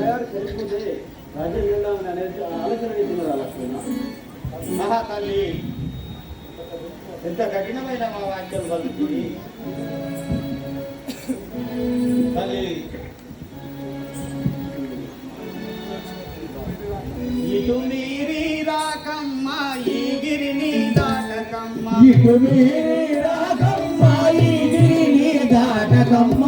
తయారు చనిపోతే రాజ్యం వెళ్దామని అనేది ఆలోచన చేస్తున్నారు లక్ష్మణ మహా ఎంత కఠినమైన మా వాక్యం పలుకుతుంది తల్లి ఇటు మీరి రాకమ్మ ఈ గిరిని దాటకమ్మ. ఇటు మీరి రాకమ్మ ఈ గిరిని దాటకమ్మ.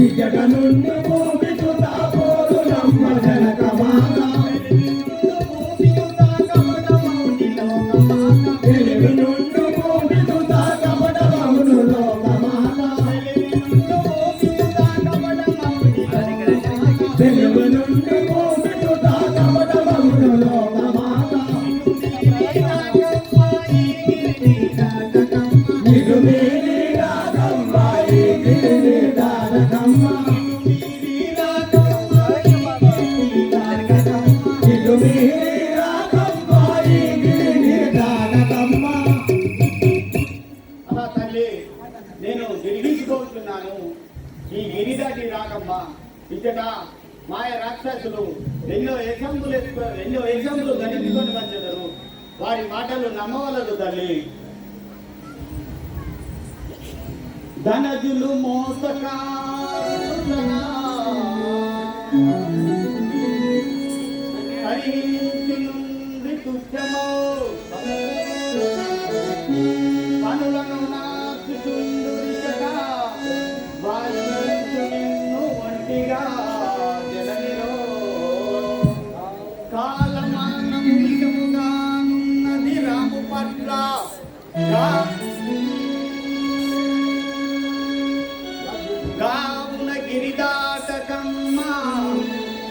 ఇక్కడ నేను గిరిగించుకోతున్నాను ఈ గిరి దాటి రాకమ్మా. ఇచ్చట మాయ రాక్షసులు ఎన్నో ఎగ్జాంపుల్ ఎత్తుకో- ఎన్నో యశంబులు గణించుకొని వచ్చేదరు వారి మాటలు నమ్మవలదు తల్లి. ధనజులు మోసకారుంది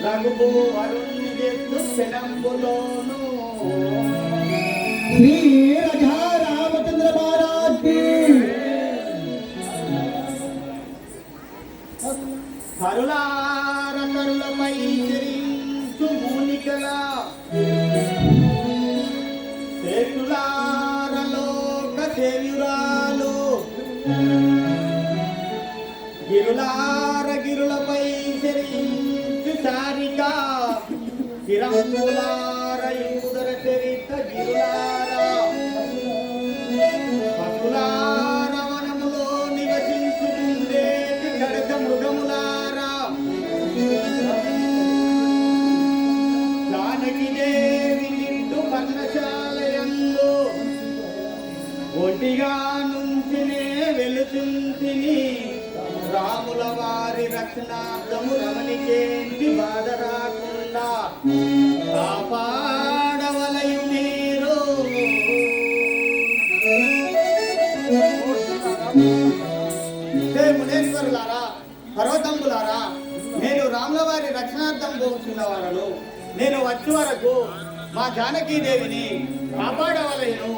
రఘుబో అరుణి ఎత్తు పెనంబులోను శ్రీ రాజా రామచంద్ర మహారాజ్కి కరులార మూలికల చేతులారలోక సేవ్యురాలు గిరులార గిరంబులార యుదర చరిత గిరులారా పశులార వనములో నివసించుతుండేటి మృగములారా జానకి దేవి నిండు పర్ణశాలయంలో నుంచినే రాముల వారి రక్షణార్థము రమణికేంటి బాధ రాకుండా కాపాడవలయు మీరు మునేశ్వరులారా పర్వతంబులారా నేను రాముల వారి రక్షణార్థం పోతున్న వారను నేను వచ్చే వరకు మా జానకీదేవిని కాపాడవలయను.